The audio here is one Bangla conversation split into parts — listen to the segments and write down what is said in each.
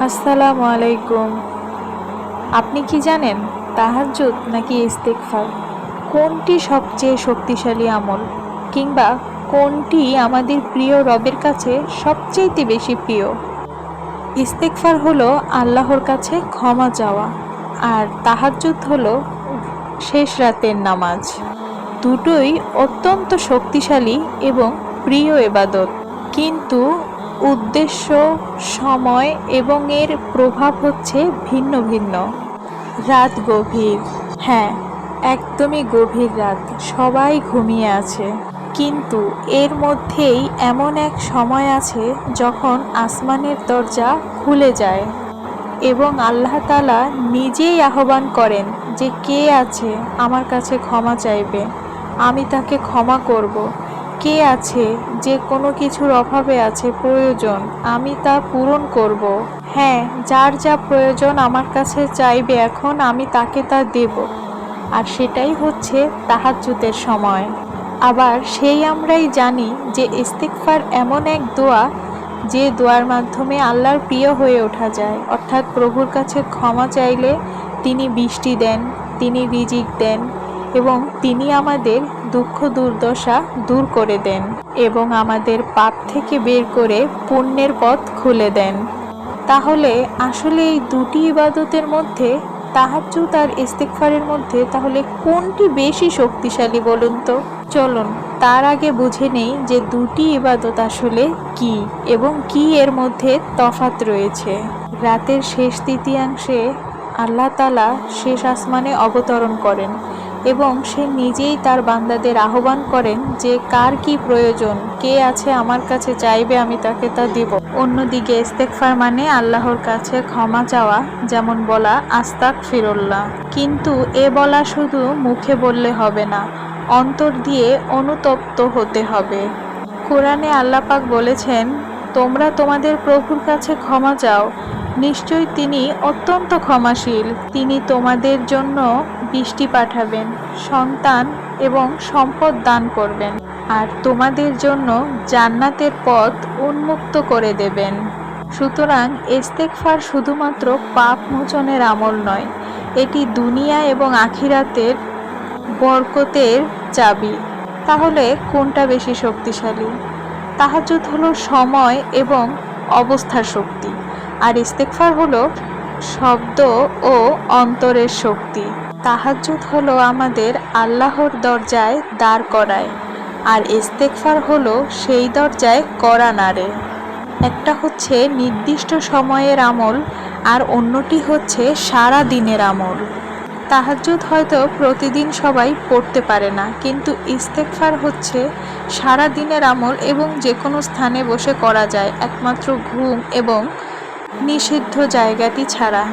আসসালামু আলাইকুম। আপনি কি জানেন তাহাজ্জুদ নাকি ইস্তেগফার? কোনটি সবচেয়ে শক্তিশালী আমল কিংবা কোনটি আমাদের প্রিয় রবের কাছে সবচেয়েতে বেশি প্রিয়? ইস্তেগফার হলো আল্লাহর কাছে ক্ষমা চাওয়া আর তাহাজ্জুদ হলো শেষ রাতের নামাজ। দুটোই অত্যন্ত শক্তিশালী এবং প্রিয় এবাদত। কিন্তু উদ্দেশ্য, সময় এবং এর প্রভাব হচ্ছে ভিন্ন ভিন্ন। রাত গভীর। হ্যাঁ একদমই গভীর রাত। সবাই ঘুমিয়ে আছে। কিন্তু এর মধ্যেই এমন এক সময় আছে যখন আসমানের দরজা খুলে যায় এবং আল্লাহ তালা নিজেই আহ্বান করেন যে কে আছে আমার কাছে ক্ষমা চাইবে, আমি তাকে ক্ষমা করব। কে আছে? যে কোনো কিছুর অভাবে আছে, প্রয়োজন। আমি তা পূরণ করব। হ্যাঁ যার যা প্রয়োজন আমার কাছে চাইবে, এখন আমি তাকে তা দেব। আর সেটাই হচ্ছে তাহাজ্জুদের সময়। আবার সেই আমরাই জানি যে ইস্তিকফার এমন এক দোয়া, যে দোয়ার মাধ্যমে আল্লাহর প্রিয় হয়ে ওঠা যায়। অর্থাৎ প্রভুর কাছে ক্ষমা চাইলে তিনি বৃষ্টি দেন, তিনি রিজিক দেন এবং তিনি আমাদের দুঃখ দুর্দশা দূর করে দেন এবং আমাদের পাপ থেকে বের করে পুণ্যের পথ খুলে দেন। তাহলে আসলে এই দুটি ইবাদতের মধ্যে, তাহাজ্জুদ আর ইস্তেকফারের মধ্যে তাহলে কোনটি বেশি শক্তিশালী বলুন তো? চলুন, তার আগে বুঝে নেই যে দুটি ইবাদত আসলে কি এবং কি এর মধ্যে তফাত রয়েছে। রাতের শেষ তৃতীয়াংশে আল্লাহ তালা শেষ আসমানে অবতরণ করেন এবং সে নিজেই তার বান্দাদের আহ্বান করেন যে, কার কি প্রয়োজন? কে আছে আমার কাছে চাইবে আমি তাকে তা দিব? অন্যদিকে ইস্তেকফার মানে আল্লাহর কাছে ক্ষমা চাওয়া, যেমন বলা আস্তাক ফিরল্লাহ কিন্তু এ বলা শুধু মুখে বললে হবে না, অন্তর দিয়ে অনুতপ্ত হতে হবে। কোরআনে আল্লাপাক বলেছেন, তোমরা তোমাদের প্রভুর কাছে ক্ষমা চাও নিশ্চয়ই তিনি অত্যন্ত ক্ষমাশীল। তিনি তোমাদের জন্য বৃষ্টি পাঠাবেন, সন্তান এবং সম্পদ দান করবেন, আর তোমাদের জন্য জান্নাতের পথ উন্মুক্ত করে দেবেন। সুতরাং ইস্তেকফার শুধুমাত্র পাপ মোচনের আমল নয়, এটি দুনিয়া এবং আখিরাতের বরকতের চাবি। তাহলে কোনটা বেশি শক্তিশালী? তাহাজুদ হলো সময় এবং অবস্থার শক্তি। আর ইস্তেকফার হলো শব্দ ও অন্তরের শক্তি। তাহাজ্জুদ হলো আমাদের আল্লাহর দরজায় দাঁড় করায়, আর ইস্তেকফার হলো সেই দরজায় করা নাড়ে। একটা হচ্ছে নির্দিষ্ট সময়ের আমল, আর অন্যটি হচ্ছে সারা দিনের আমল। তাহাজ্জুদ হয়তো প্রতিদিন সবাই পড়তে পারে না, কিন্তু ইস্তেকফার হচ্ছে সারা দিনের আমল এবং যে কোনো স্থানে বসে করা যায়, একমাত্র ঘুম এবং নিষিদ্ধ জায়গাটি ছাড়া।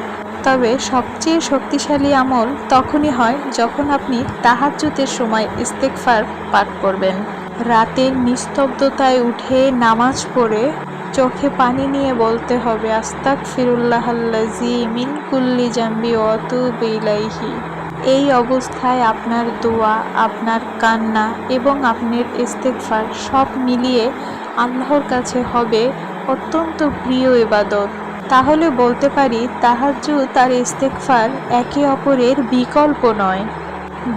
তবে সবচেয়ে শক্তিশালী আমল তখনই হয় যখন আপনি তাহাজ্জুদের সময় ইস্তেকফার পাঠ করবেন। রাতের নিস্তব্ধতায় উঠে নামাজ পড়ে চোখে পানি নিয়ে বলতে হবে আস্তাক ফিরুল্লাহ মিন কুল্লি জাম্বি অতু বেলাইহি এই অবস্থায় আপনার দোয়া, আপনার কান্না এবং আপনার ইস্তেকফার সব মিলিয়ে আল্লাহর কাছে হবে অত্যন্ত প্রিয় ইবাদত। তাহলে বলতে পারি তাহাজ্জুদ আর ইস্তেকফার একে অপরের বিকল্প নয়।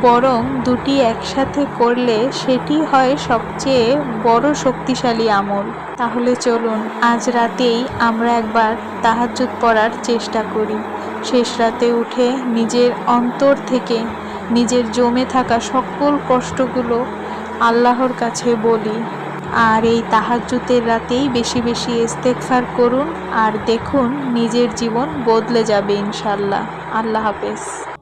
বরং দুটি একসাথে করলে সেটি হয় সবচেয়ে বড় শক্তিশালী আমল। তাহলে চলুন, আজ রাতেই আমরা একবার তাহাজ্জুদ পড়ার চেষ্টা করি। শেষ রাতে উঠে নিজের অন্তর থেকে নিজের জমে থাকা সকল কষ্টগুলো আল্লাহর কাছে বলি। আর এই তাহাজ্জুতের রাতেই বেশি বেশি ইস্তেকফার করুন আর দেখুন, নিজের জীবন বদলে যাবে ইনশাল্লাহ আল্লাহ হাফেজ।